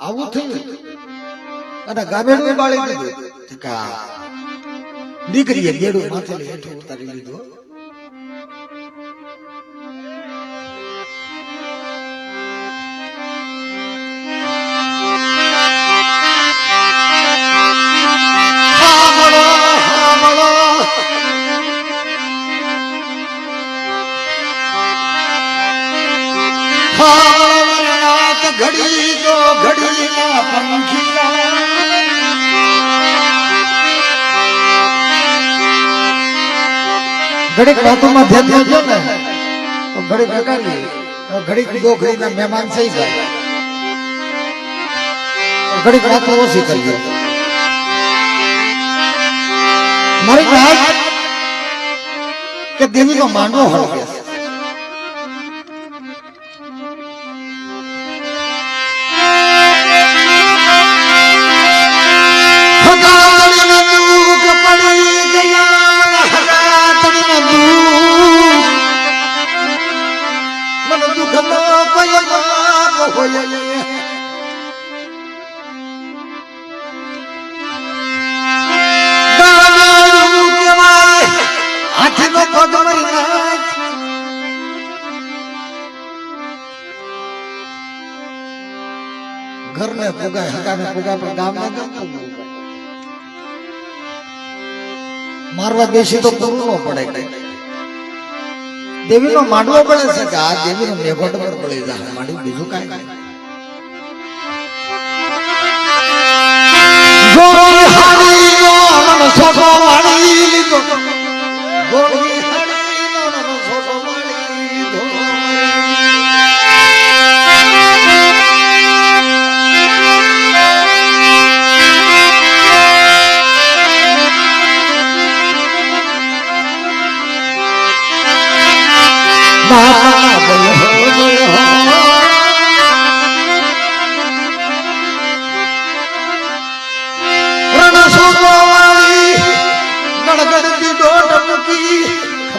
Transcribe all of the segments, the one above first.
આવું થયું. અને ગાભેડું બાળી દીધું. કે દીકરીએ ગેડું માથે હેઠો ઉતારી લીધો. રાત ઘડી તો ઘડીના પંખીડા ઘડીક વાતોમાં ધ્યાન દેજો ને. તો ઘડીક હકારી ઘડીક દો ઘડીના મહેમાન થઈ જાય. ઘડીક વાતો ઓછી કરજો મારી વાત કે દેવીનો માંડવો હળગે. ઘરને પુગાય હગાને પુગાય પણ ગામને પુગવું? મારવા બેસી તો પૂરું પડે કઈ દેવીનો માંડવો પડે છે કે આ દેવીનો મેઘોટ પર પડી જાય માંડવું બીજું કાંઈ નહીં. ગોળી હારીનો મન વાળી.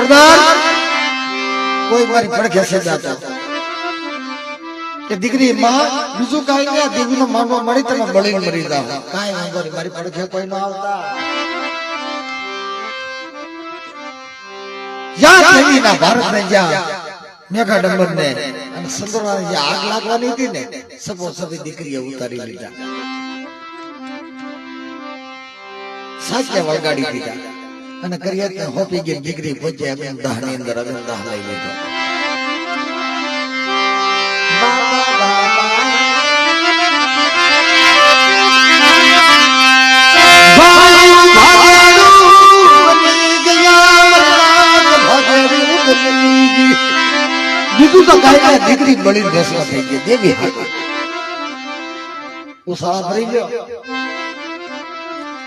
ખબરદાર કોઈ મારી પડખે છે જાતો કે દીકરી માં બીજું કાંઈ નહીં દેવીનો માનવા મળી તમે બળીને મરી જાઓ કાંઈ વાંધો નહીં મારી પડખે કોઈ ન આવતા યા દેવીના ભારતને જ્યાં મેઘા ડંબર ને અને સંદરવાને જે આગ લાગવાની હતી ને સપો સબી દીકરીએ ઉતારી લીધા સાચે વળગાડી દીધા અને કરીએ હોપી ગઈ ડિગ્રી પહોંચે એમ દહની અંદર અમે દહ લઈ લીધો. ગયા. બીજું તો નહીં, દીકરી મળી દસમાં થઈ ગઈ દેવી ઉસાળા ભરી ગયો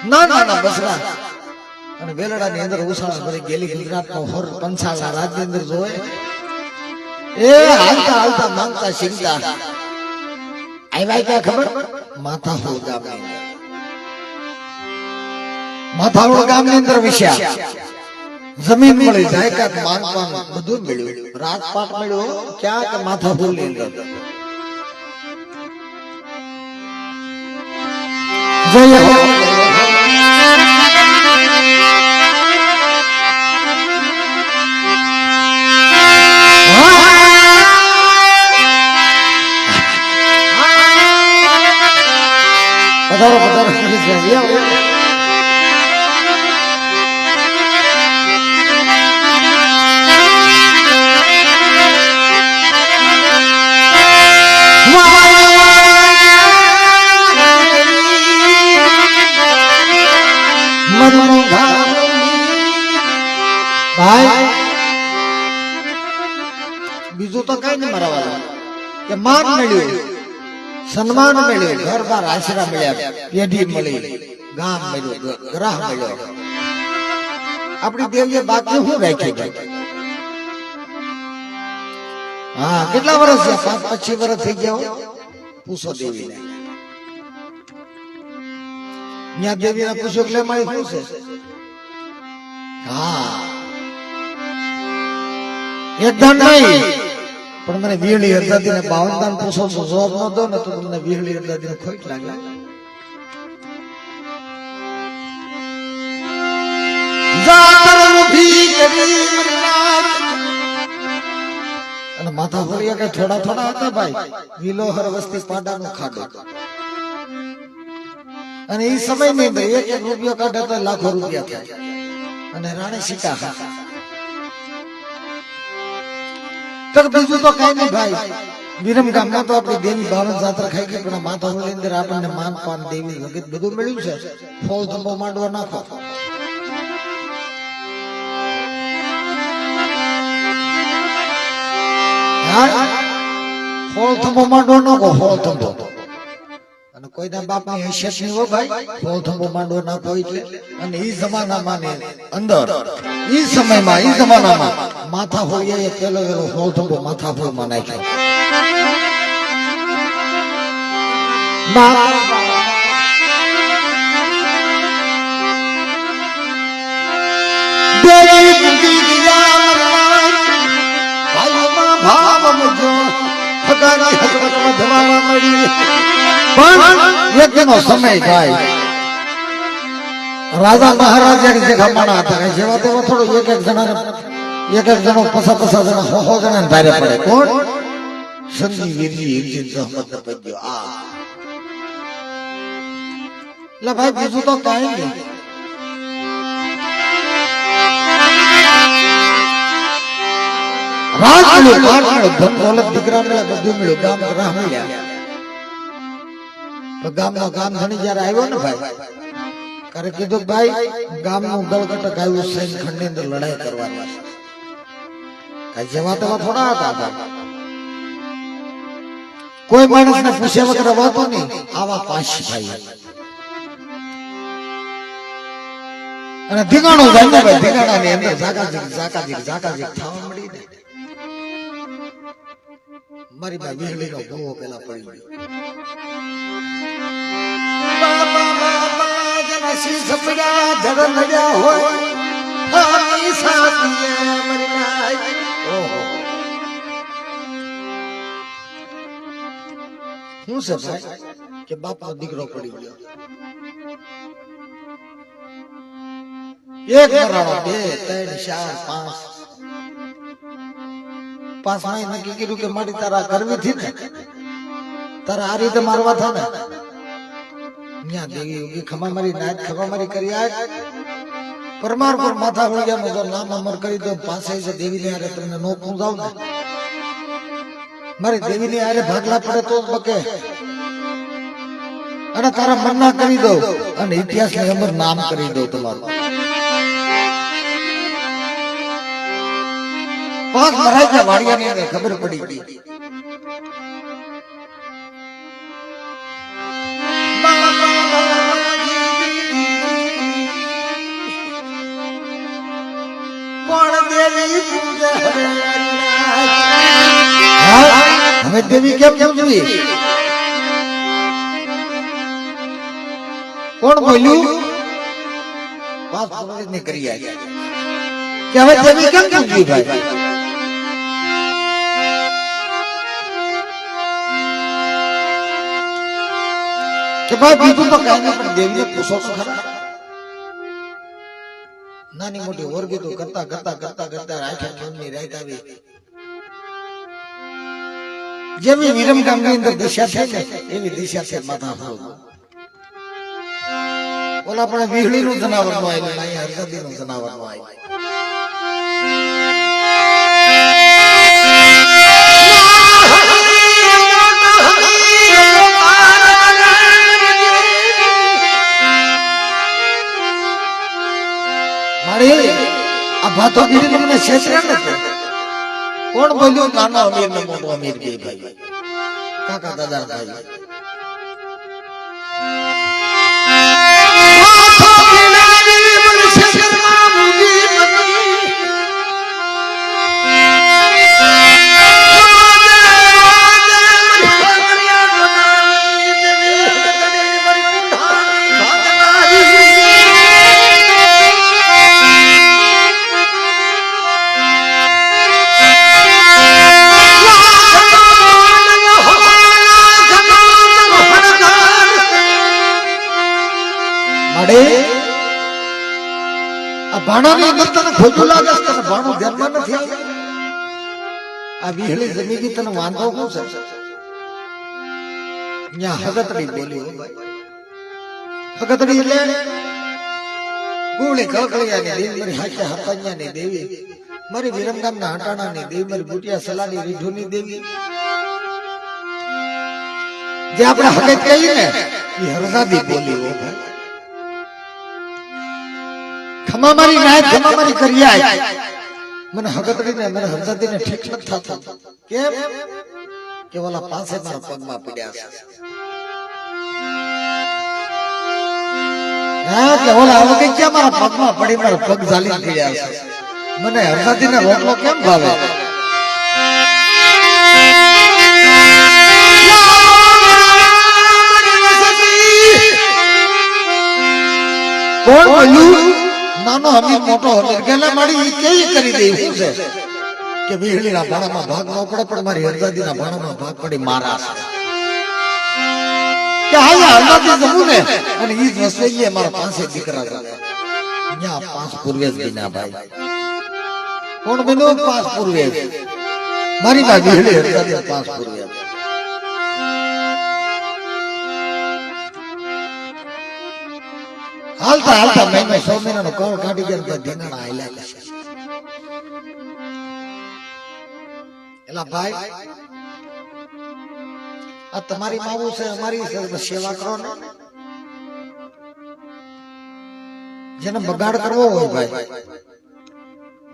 ના ના ના બસરા. અને વેલડાની અંદર ઉસાળા ભરી ગયેલી ગુજરાતનો હોર પંચાલા રાજની જોવે. એ હાલતા હાલતા માંગતા શીખતા. આવ્યા ક્યાં ખબર? માથાહોળ ગામની અંદર. માથાહોળ ગામની અંદર વિશ્યા. જમીન મળી, જાયકાત માનપાન બધું મળ્યું. રાજપાટ મળ્યો, ક્યાંક માથાહોળની અંદર. જય પધારો પધારો. ભાઈ બીજું તો કઈ નહીં મારા વાળા. કે માન મળ્યું સન્માન મળ્યું ઘર બાર આશરા મળ્યા પેઢી મળી ગામ મળ્યું ગ્રાહ મળ્યો આપણી દેવીએ બાકી શું રાખી ભાઈ હા કેટલા વર્ષ છે પાંચ પચીસ વર્ષ થઈ ગયા હો? પૂછો દેવીને ત્યાં દેવીને પૂછ્યું એટલે મારી શું છે હા એક ધન નહીં પણ મને વીહળી હરદાદી ને બાવન દાન પૂછો છો જવાબ ન દો ને તો તમને વીહળી હરદાદી ને ખોટ લાગે. અને માથા ફળિયા કે થોડા થોડા હતા ભાઈ વિલોહર વસ્તી પાડા નું ખાડો. અને એ સમયની અંદર એક એક રૂપિયો કાઢે તો લાખો રૂપિયા થાય. અને રાણી સીતા તો બીજું તો કઈ નહીં ભાઈ. વિરમ ગામમાં તો આપણે દેવી બાવન જાત્રા ખાઈ ગઈ, પણ માતા અંદર આપણને માન, પાન, દેવી વગેરે બધું મળ્યું છે. ફોલ ધંબો, માંડવા નાખો. ફોલ થંભો માંડવા નાખો ફોલ થંભો કોઈના બાપની હેસિયત નહીં હો ભાઈ. ફોલ માંડો ના કોઈ એટલે અને ઈ જમાનામાં ને અંદર. ઈ સમયમાં, ઈ જમાનામાં માથા હોય એ પેલો પેલો ફોલ થંભો માથા માં નાખ્યો. ભાવ મજો. ફગાની હકમત મધવા મળી. પણ યજ્ઞનો સમય જાય રાજા મહારાજ એક જગ્યા માણા જેવા તેવા થોડો એક એક જણા એક એક જણો પસા પસા જણા હો હો જણા ભારે પડે. કોણ? સંજી વીરજી હિરજી સહમત ને પદ્યો આ. એટલે ભાઈ, બીજું તો કઈ નહીં. રાજ મળ્યો પાર મળ્યો. ધન દીકરા મળ્યા બધું મળ્યું. ગામ રાહ મળ્યા. તો ગામનો ગામ ધણી જયારે આવ્યો ને ભાઈ, ત્યારે કીધું ભાઈ, ગામનું ગળગટક આવ્યું સૈન ખંડની અંદર લડાઈ કરવાની કઈ જેવા તેવા થોડા હતા ભાઈ. કોઈ માણસને પૂછ્યા વગર વાતો નહીં. આવા પાંચ ભાઈ અને ધીગાણો જાય ને ભાઈ ધીંગાણાની અંદર ઝાકાઝીક ઝાકાઝીક ઝાકાઝીક થવા મળી ને. મારી ભાઈ વીજળીનો ભૂવો પેલા પડી ગયો. ધડ નડ્યા હોય નાય. છે ભાઈ કે બાપનો દીકરો પડી ગયો. એક મરાણો બે, ત્રણ, ચાર, પાંચ. પાંચ નક્કી કર્યું કે મારી તારા કરવી થી તારા આ રીતે મારવા થા ને ન્યા નો અને તારા મનના કરી દો અને ઇતિહાસ ને અમર નામ કરી દો તમારું. પાંચ અંદર ખબર પડી હવે દેવી કેમ પૂજવી કોણ બોલ્યું? વાત મરાઈ ને કરી આજે કે હવે દેવી કેમ પૂજવી ભાઈ? કે ભાઈ બીજું તો કઈ પણ દેવીને પૂછો તો ખરા. નાની મોટી વર્ગી તો કરતા કરતા કરતા કરતા આઠ મનની રાત આવી. જેવી વિરમ ગામની અંદર દિશા છે ને એવી દિશા છે માથા ભાવ ઓલા પણ વીહળી નું જનાવરનું આવ્યું અહીંયા હરકતી નું જનાવરનું આવ્યું ભાતો ગીરી તમને છેતર્યા નથી કોણ બોલ્યું? નાનો અમીર ને મોટો અમીર બે ભાઈ. કાકા, દાદા, ભાઈ. ભાણાની અંદર તને ખોજું લાગે છે? તને ભાણું ધ્યાનમાં નથી આવતું? આ વિહળી જમીની તને વાંધો શું છે? ત્યાં હગતડી બોલી હો હગતડી એટલે ગુળી કળકળિયાની દેવી હાથે હાથાન્યાની દેવી મારી વિરમગામના હટાણાની દેવી મારી બુટિયા સલાની રીઢુની દેવી. જે આપણે હકત કહીએ ને એ હરસાદી બોલી હોય ભાઈ. ખમા મારી નાયક ખમા મારી કરિયા મને હગતડી ને મને હરસાદી ને ઠીક નથી થતું કેમ કે ઓલા પાસે મારા પગમાં પડ્યા છે હા કે ઓલા હવે કઈ ક્યાં મારા પગમાં પડી મારા પગ ઝાલી ગયા છે મને હરસાદી ને રોટલો કેમ ભાવે કોણ બોલ્યું નાનો હમી મોટો હતો. ગેલા મારી કેવી કરી દે શું છે? કે વીહળીના ભાણામાં ભાગ ન પડે, પણ મારી હરદાદીના ભાણામાં ભાગ પડી મારા કે હા હરદાદી જમું ને અને ઈ જ વસેલીએ મારા પાસે દીકરા છે ન્યા પાંચ પૂર્વેજ બીના ભાઈ. કોણ બન્યો? પાંચ પૂર્વેજ. મારી વીહળી હરદાદી પાંચ પૂર્વેજ. હાલતા હાલતા મહિનો સો મહિનાનો કળ કાઢી ગયા તો ધીંગાણા હાલ્યા એલા ભાઈ, આ તમારી માવું છે, અમારી સેવા કરો ને. જેને બગાડ કરવો હોય ભાઈ,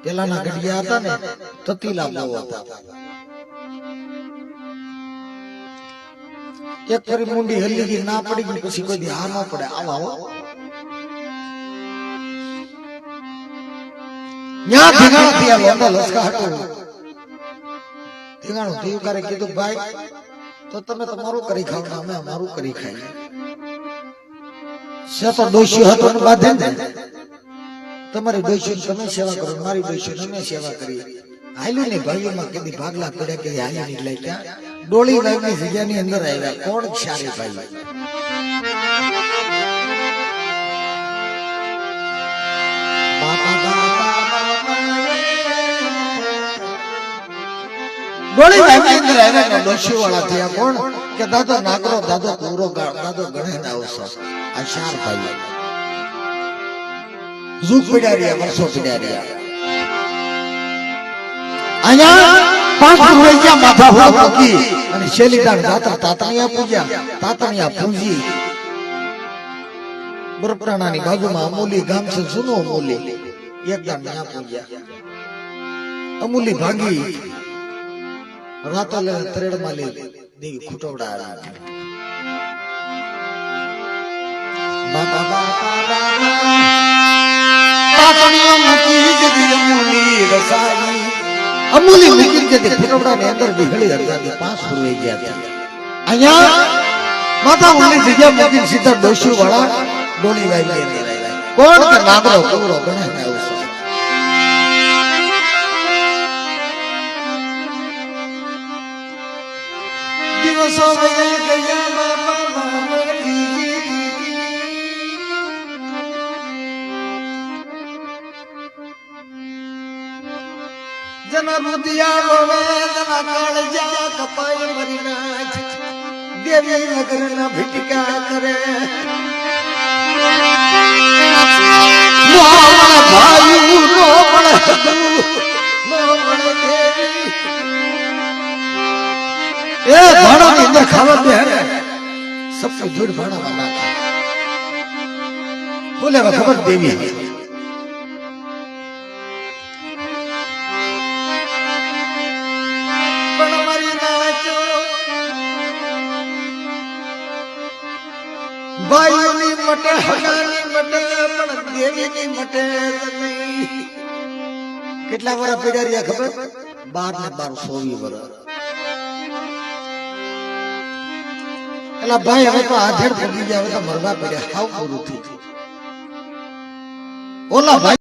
પેલાના ગઢિયા હતા ને, તતીલા બહુ હતા. એક ફરી મુંડી હલી ગઈ, ના પડી ગઈ પછી કોઈ દી હા પડે, આવો આવો. ન્યા ધીંગાણા થયા લોંડા લસકા હટો ધીંગાણું થી કરે કીધું, ભાઈ, તો તમે તમારું કરી ખાવ ને અમે અમારું કરી ખાઈએ. છે તો દોષી હતો ને બાંધે ને. તમારી દોષી તમે સેવા કરો મારી દોષી અમે સેવા કરીએ. હાલ્યું ને ભાઈઓમાં કદી ભાગલા પડ્યા કે હાલી નીકળે ક્યાં? ડોળી ગાયની જગ્યાની અંદર આવ્યા. કોણ સારી ભાઈ? ડોળી ગાયની અંદર આવ્યા ડોશી વાળા થયા કોણ? કે દાદો નાગરો દાદો પૂરો દાદો ગણે ના આવશો આ શાર ભાઈ ઝૂક પડ્યા રહ્યા વર્ષો પડ્યા રહ્યા. અહીંયા પાંચ રૂપિયા માથા હોળ મૂકી અને શેલીદાન દાતા તાતણિયા પૂજ્યા. તાતણિયા પૂજી. બરપરાણાની બાજુમાં અમૂલી ગામ છે જૂનો અમૂલી. એક દાન ત્યાં પૂજ્યા. અમૂલી ભાગી. રાતો લે તરેડમાં લે દેવી ખુટવડા આવી બાબા બાબા તાતણીઓ મૂકી જતી અમૂલી રસાઈ અમૂલી મૂકી જતી ખુટવડાની અંદર વિહળી હરદાદી પાંચ ફૂરવાઈ ગયા હતા અહીંયા માતા ઓલી જગ્યા મૂકી સીધા ડોશી વાળા ડોલી આવ્યા. કોણ કે નાગરો કુવરો ગણે ને આવશે દિવસો વયા ગયા બાપા મામલી. જના રુદિયા રોવે જના કાળજા કપાય મરી નાખ દેવી વગર ના ભીટકા કરે ભાઈ એ ભાણાની અંદર ખાવા બે હે સબકી ધૂળ ભાણામાં નાખે બોલે હવે ખબર દેવી પણ મારી નાચો ભાઈઓની મટે હગાની મટે પણ દેવીની મટે નહીં. કેટલા વર્ષ પડ્યા રહ્યા ખબર? બાર ને બાર સોવી વર્ષ એલા ભાઈ હવે તો આધેડ પડી ગયા, હવે તો મરવા પડ્યા. હાવ પૂરું થયું ઓલા ભાઈ